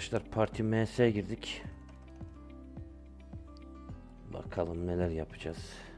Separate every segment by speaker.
Speaker 1: arkadaşlar Parti MS'ye girdik. Bakalım neler yapacağız.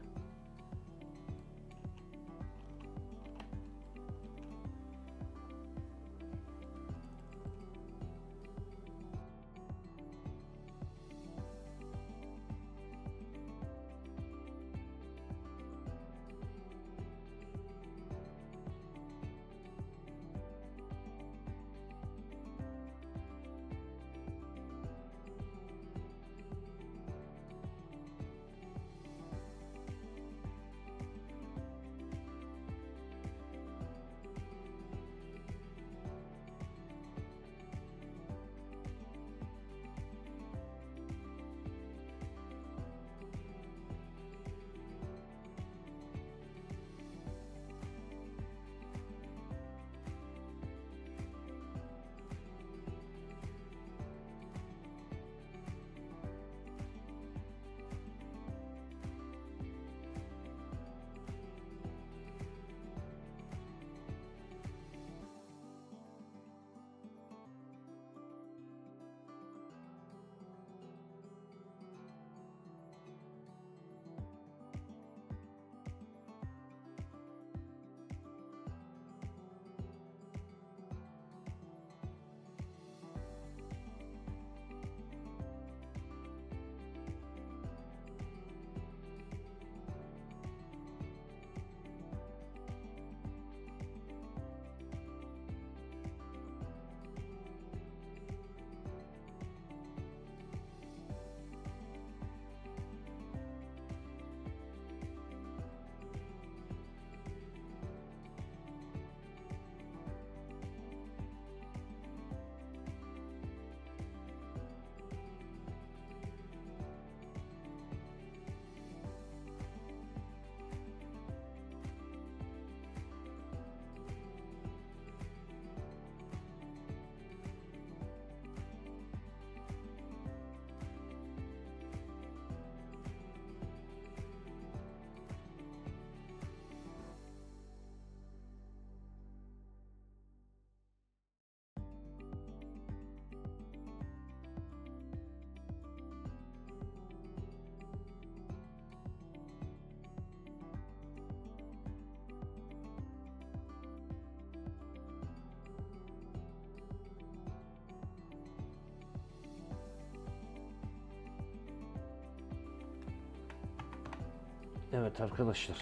Speaker 1: Evet arkadaşlar.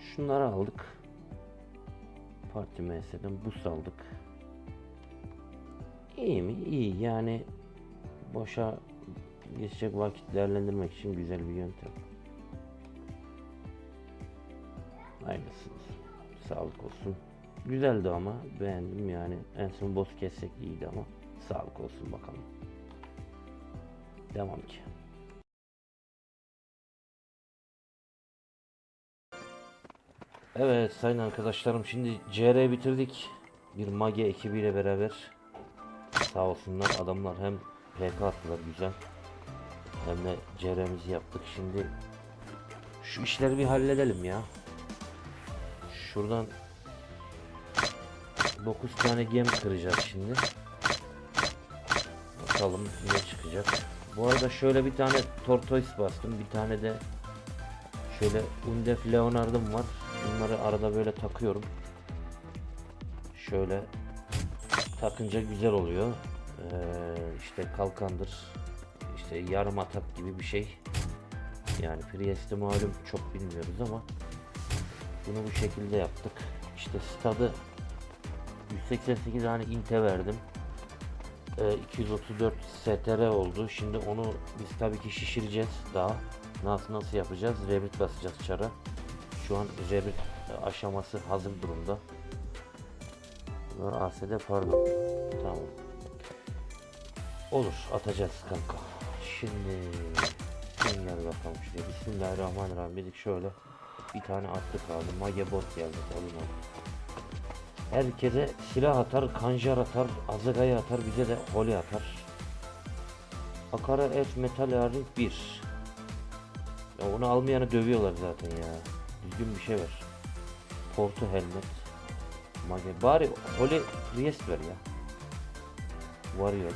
Speaker 1: Şunları aldık. Parti MS'den boost aldık. İyi mi? İyi. Yani boşa geçecek vakit değerlendirmek için güzel bir yöntem. Hayırlısı. Sağlık olsun. Güzeldi ama beğendim yani. En son boss kessek iyiydi ama sağlık olsun bakalım. Devam ki. Evet sayın arkadaşlarım şimdi CR bitirdik. Bir Mage ekibiyle beraber. Sağ olsunlar adamlar hem PK attılar güzel. Hem de CR'mizi yaptık. Şimdi şu işleri bir halledelim ya. Şuradan 9 tane gem kıracağız şimdi. Bakalım ne çıkacak. Bu arada şöyle bir tane tortoise bastım. Bir tane de şöyle Undef Leonard'ım var. Bunları arada böyle takıyorum. Şöyle takınca güzel oluyor. Ee, işte kalkandır. işte yarım atak gibi bir şey. Yani Priest'i malum çok bilmiyoruz ama bunu bu şekilde yaptık. İşte stadı 188 tane inte verdim. Ee, 234 STR oldu. Şimdi onu biz tabii ki şişireceğiz daha. Nasıl nasıl yapacağız? Revit basacağız çara. Şu an Revit aşaması hazır durumda. Bunlar ASD pardon. Tamam. Olur atacağız kanka. Şimdi gel bakalım şuraya. Bismillahirrahmanirrahim dedik şöyle. Bir tane attık abi. Mage bot geldi. Alın. Herkese silah atar, kanjar atar, azagayı atar, bize de holi atar. Akara et metal haring 1. Ya onu almayanı dövüyorlar zaten ya. Düzgün bir şey ver. Porto helmet. Mage. Bari holi priest ver ya. Varıyor.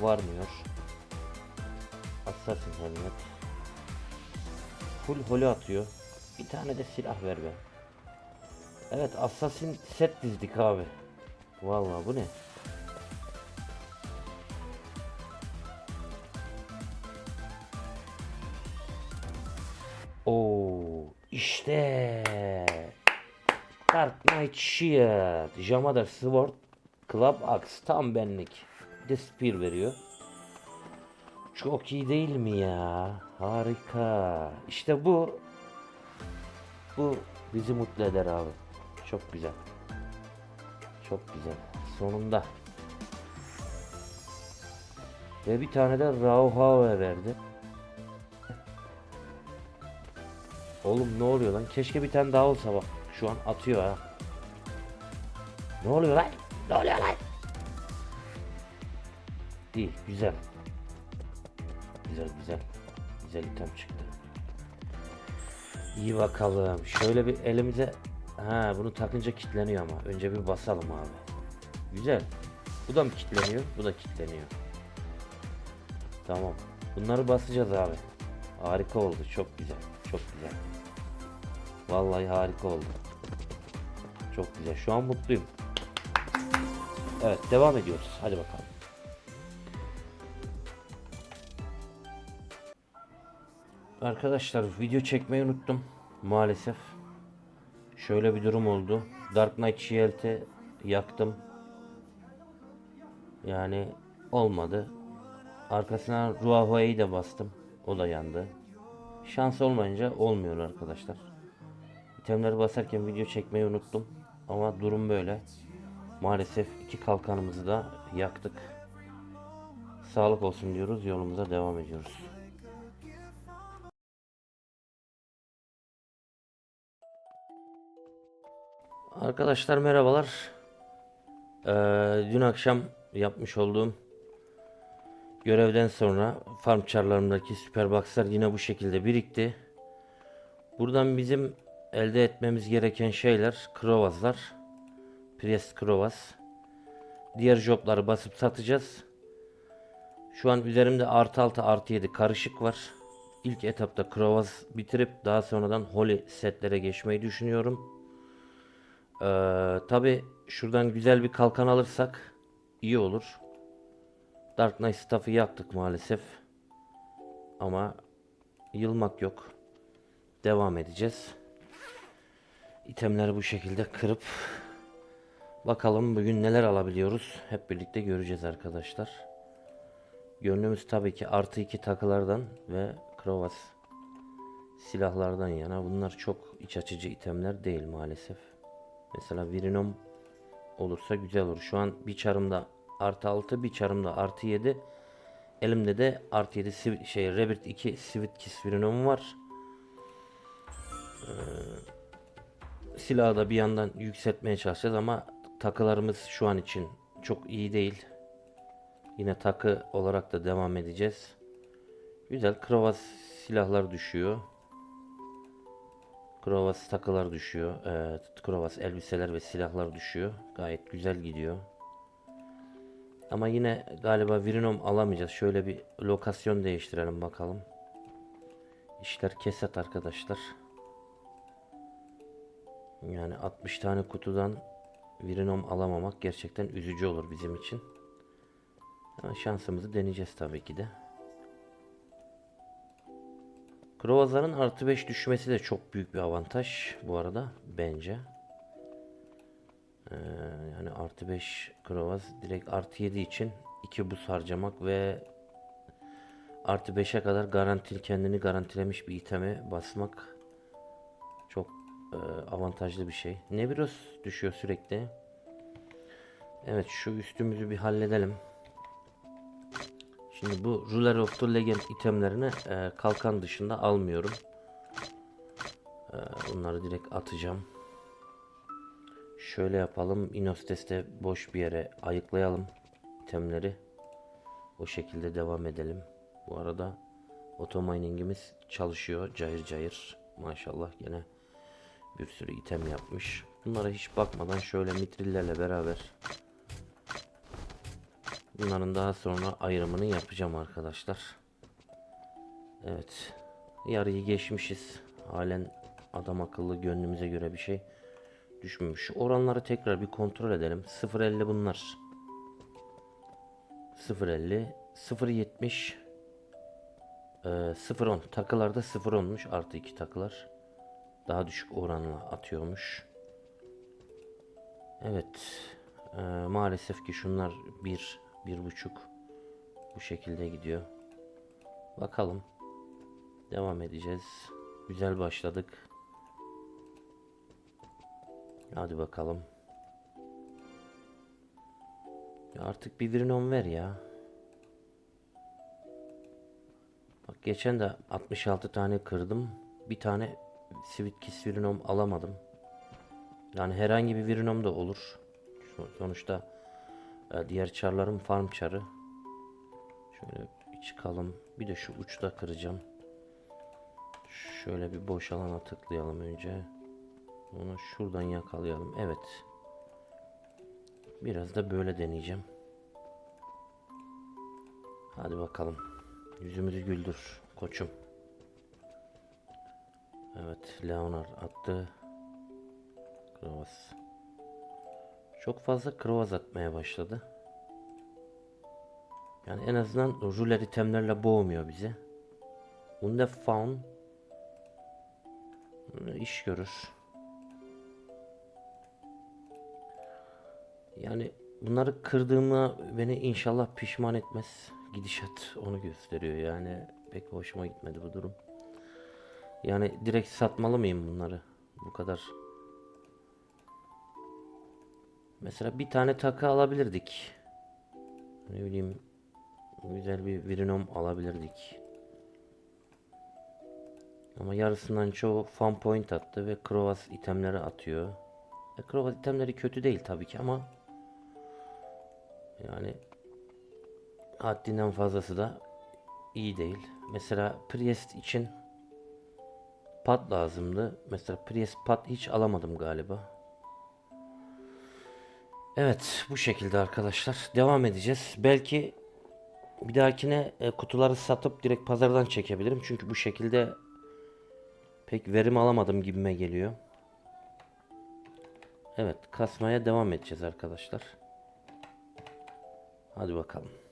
Speaker 1: Varmıyor. Assassin helmet. Full holo atıyor. Bir tane de silah ver be. Evet Assassin set dizdik abi. Vallahi bu ne? Shield, Jamada Sword, Club Axe tam benlik. Bir veriyor. Çok iyi değil mi ya? Harika. İşte bu bu bizi mutlu eder abi. Çok güzel. Çok güzel. Sonunda. Ve bir tane de Rauhave verdi. Oğlum ne oluyor lan? Keşke bir tane daha olsa bak. Şu an atıyor ha. Ne oluyor lan? Ne oluyor lan? İyi, güzel. Güzel güzel. Güzel item çıktı. İyi bakalım. Şöyle bir elimize ha bunu takınca kilitleniyor ama. Önce bir basalım abi. Güzel. Bu da mı kilitleniyor? Bu da kilitleniyor. Tamam. Bunları basacağız abi. Harika oldu. Çok güzel. Çok güzel. Vallahi harika oldu. Çok güzel. Şu an mutluyum. Evet devam ediyoruz. Hadi bakalım. Arkadaşlar video çekmeyi unuttum. Maalesef. Şöyle bir durum oldu. Dark Knight Shield'i yaktım. Yani olmadı. Arkasına Ruahua'yı da bastım. O da yandı. Şans olmayınca olmuyor arkadaşlar. İtemleri basarken video çekmeyi unuttum. Ama durum böyle. Maalesef iki kalkanımızı da yaktık. Sağlık olsun diyoruz. Yolumuza devam ediyoruz. Arkadaşlar merhabalar. Ee, dün akşam yapmış olduğum görevden sonra farm çarlarımdaki süper boxlar yine bu şekilde birikti. Buradan bizim elde etmemiz gereken şeyler krovazlar. Priest krovaz. Diğer jobları basıp satacağız. Şu an üzerimde artı 6 artı 7 karışık var. İlk etapta krovaz bitirip daha sonradan holy setlere geçmeyi düşünüyorum. Ee, Tabi şuradan güzel bir kalkan alırsak iyi olur. Dark Knight staff'ı yaktık maalesef. Ama yılmak yok. Devam edeceğiz. İtemleri bu şekilde kırıp bakalım bugün neler alabiliyoruz. Hep birlikte göreceğiz arkadaşlar. Gönlümüz tabii ki artı iki takılardan ve krovas silahlardan yana. Bunlar çok iç açıcı itemler değil maalesef. Mesela Virinom olursa güzel olur. Şu an bir çarımda artı 6 bir çarımda artı 7. Elimde de artı 7 siv- şey Rebirth 2 Switkis Virinom var. Ee, silahı da bir yandan yükseltmeye çalışacağız ama takılarımız şu an için çok iyi değil. Yine takı olarak da devam edeceğiz. Güzel krovas silahlar düşüyor. Krovas takılar düşüyor. Evet, krovas elbiseler ve silahlar düşüyor. Gayet güzel gidiyor. Ama yine galiba Virinom alamayacağız. Şöyle bir lokasyon değiştirelim bakalım. İşler kesat arkadaşlar. Yani 60 tane kutudan Virinom alamamak gerçekten üzücü olur bizim için. Ama şansımızı deneyeceğiz tabii ki de. Krovazların artı 5 düşmesi de çok büyük bir avantaj bu arada bence. Ee, yani artı 5 Krovaz direkt artı 7 için 2 buz harcamak ve artı 5'e kadar garantil kendini garantilemiş bir iteme basmak e, avantajlı bir şey. Nebiros düşüyor sürekli. Evet şu üstümüzü bir halledelim. Şimdi bu Ruler of the Legend itemlerini e, kalkan dışında almıyorum. E, bunları direkt atacağım. Şöyle yapalım. Inostes'te boş bir yere ayıklayalım itemleri. O şekilde devam edelim. Bu arada otominingimiz çalışıyor cayır cayır. Maşallah gene bir sürü item yapmış. Bunlara hiç bakmadan şöyle mitrillerle beraber Bunların daha sonra ayrımını yapacağım arkadaşlar. Evet. Yarıyı geçmişiz. Halen adam akıllı gönlümüze göre bir şey düşmemiş. Oranları tekrar bir kontrol edelim. 0.50 bunlar. 0.50 0.70 ee, 0.10 takılarda 0.10'muş artı 2 takılar daha düşük oranla atıyormuş. Evet ee, maalesef ki şunlar 1 bir, buçuk bu şekilde gidiyor. Bakalım devam edeceğiz. Güzel başladık. Hadi bakalım. Ya artık bir Vrinom ver ya. Bak geçen de 66 tane kırdım. Bir tane Sweetkis Vrinom alamadım. Yani herhangi bir Vrinom da olur. Sonuçta e, diğer çarlarım farm çarı. Şöyle çıkalım. Bir de şu uçta kıracağım. Şöyle bir boş alana tıklayalım önce. Onu şuradan yakalayalım. Evet. Biraz da böyle deneyeceğim. Hadi bakalım. Yüzümüzü güldür koçum. Evet, Leonard attı. Krovas. Çok fazla Krovas atmaya başladı. Yani en azından ruler itemlerle boğmuyor bizi. Bunda faun iş görür. Yani bunları kırdığıma beni inşallah pişman etmez. Gidişat onu gösteriyor yani pek hoşuma gitmedi bu durum. Yani direkt satmalı mıyım bunları? Bu kadar. Mesela bir tane takı alabilirdik. Ne bileyim güzel bir Vrinom alabilirdik. Ama yarısından çoğu fan point attı ve Krovas itemleri atıyor. E, Krovas itemleri kötü değil tabii ki ama yani haddinden fazlası da iyi değil. Mesela Priest için pat lazımdı. Mesela Priest pat hiç alamadım galiba. Evet bu şekilde arkadaşlar. Devam edeceğiz. Belki bir dahakine e, kutuları satıp direkt pazardan çekebilirim. Çünkü bu şekilde pek verim alamadım gibime geliyor. Evet kasmaya devam edeceğiz arkadaşlar. Hadi bakalım.